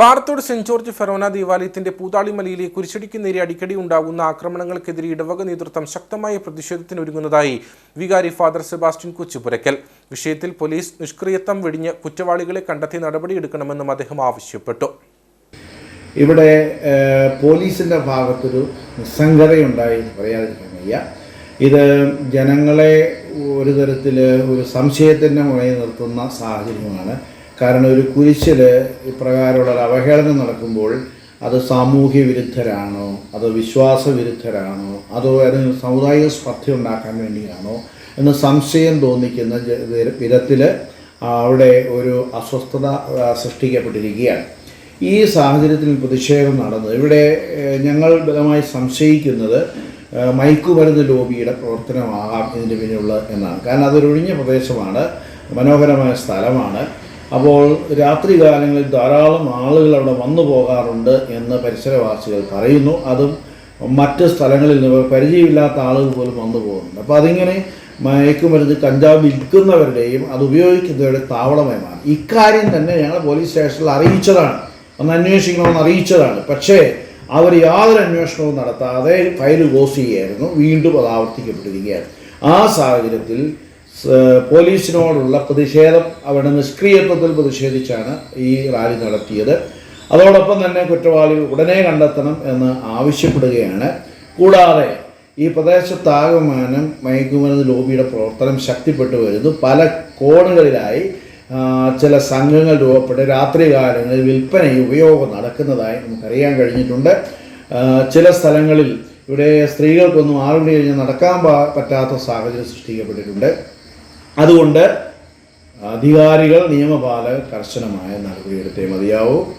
Parathodu saint George forane ദേവാലയത്തിന്റെ പൂതാളിമലയിലെ കുരിശടിക്ക് നേരെ അടിക്കടി ഉണ്ടാകുന്ന ആക്രമണങ്ങൾക്കെതിരെ ഇടവക നേതൃത്വം ശക്തമായ പ്രതിഷേധത്തിനൊരുങ്ങുന്നതായി വികാരി ഫാദർ സെബാസ്റ്റ്യൻ കൊച്ചുപുരക്കൽ വിഷയത്തിൽ പോലീസ് നിഷ്ക്രിയത്വം വെടിഞ്ഞ് കുറ്റവാളികളെ കണ്ടെത്തി നടപടിയെടുക്കണമെന്നും അദ്ദേഹം ആവശ്യപ്പെട്ടു. ഇവിടെ പോലീസിന്റെ ഭാഗത്തൊരു നിസ്സംഗതയുണ്ടായി പറയാതിരിക്കുന്നില്ല ഇത് ജനങ്ങളെ ഒരു തരത്തിൽ ഒരു സംശയത്തിന്റെ മുഴയിൽ നിർത്തുന്ന സാഹചര്യമാണ്. കാരണം ഒരു കുരിശിൽ ഇപ്രകാരമുള്ള ഒരു അവഹേളനം നടക്കുമ്പോൾ അത് സാമൂഹ്യ വിരുദ്ധരാണോ അതോ വിശ്വാസ വിരുദ്ധരാണോ അതോ അതിന് സമുദായിക സ്പർദ്ധ ഉണ്ടാക്കാൻ വേണ്ടിയാണോ? എന്ന് സംശയം തോന്നിക്കുന്ന വിധത്തിൽ അവിടെ ഒരു അസ്വസ്ഥത സൃഷ്ടിക്കപ്പെട്ടിരിക്കുകയാണ്. ഈ സാഹചര്യത്തിൽ പ്രതിഷേധം നടന്നത്. ഇവിടെ ഞങ്ങൾ ബലമായി സംശയിക്കുന്നത് മയക്കുമരുന്ന് ലോബിയുടെ പ്രവർത്തനമാകാം ഇതിന് പിന്നിലുള്ളത് എന്നാണ്. കാരണം അതൊരൊഴിഞ്ഞ പ്രദേശമാണ് മനോഹരമായ സ്ഥലമാണ്. അപ്പോൾ രാത്രി കാലങ്ങളിൽ ധാരാളം ആളുകൾ അവിടെ വന്നു പോകാറുണ്ട് എന്ന് പരിസരവാസികൾ പറയുന്നു. അതും മറ്റ് സ്ഥലങ്ങളിൽ നിന്ന് പരിചയമില്ലാത്ത ആളുകൾ പോലും വന്നു പോകുന്നുണ്ട്. അപ്പോൾ അതിങ്ങനെ മയക്കുമരുന്ന് കഞ്ചാവ് വിൽക്കുന്നവരുടെയും അത് ഉപയോഗിക്കുന്നവരുടെ താവളമായി മാറി ഇക്കാര്യം തന്നെ ഞങ്ങൾ പോലീസ് സ്റ്റേഷനിൽ അറിയിച്ചതാണ്. ഒന്ന് അന്വേഷിക്കണമെന്ന് അറിയിച്ചതാണ്. പക്ഷേ അവർ യാതൊരു അന്വേഷണവും നടത്താതെ ഫയൽ ക്ലോസ് ചെയ്യുകയായിരുന്നു. വീണ്ടും അത് ആവർത്തിക്കപ്പെട്ടിരിക്കുകയാണ്. ആ സാഹചര്യത്തിൽ പോലീസിനോടുള്ള പ്രതിഷേധം അവരുടെ നിഷ്ക്രിയത്വത്തിൽ പ്രതിഷേധിച്ചാണ് ഈ റാലി നടത്തിയത്. അതോടൊപ്പം തന്നെ കുറ്റവാളികൾ ഉടനെ കണ്ടെത്തണം എന്ന് ആവശ്യപ്പെടുകയാണ്. കൂടാതെ ഈ പ്രദേശത്താകമാനം മയക്കുമരുന്ന് ലോബിയുടെ പ്രവർത്തനം ശക്തിപ്പെട്ടു വരുന്നു. പല കോണുകളിലായി ചില സംഘങ്ങൾ രൂപപ്പെട്ട് രാത്രികാലങ്ങളിൽ വിൽപ്പനയും ഉപയോഗം നടക്കുന്നതായി നമുക്കറിയാൻ കഴിഞ്ഞിട്ടുണ്ട്. ചില സ്ഥലങ്ങളിൽ ഇവിടെ സ്ത്രീകൾക്കൊന്നും ആറുമണി കഴിഞ്ഞാൽ കഴിഞ്ഞ് നടക്കാൻ പറ്റാത്ത സാഹചര്യം സൃഷ്ടിക്കപ്പെട്ടിട്ടുണ്ട്. അതുകൊണ്ട് അധികാരികൾ നിയമപാലകർ കർശനമായ നടപടിയെടുത്തേ മതിയാവൂ.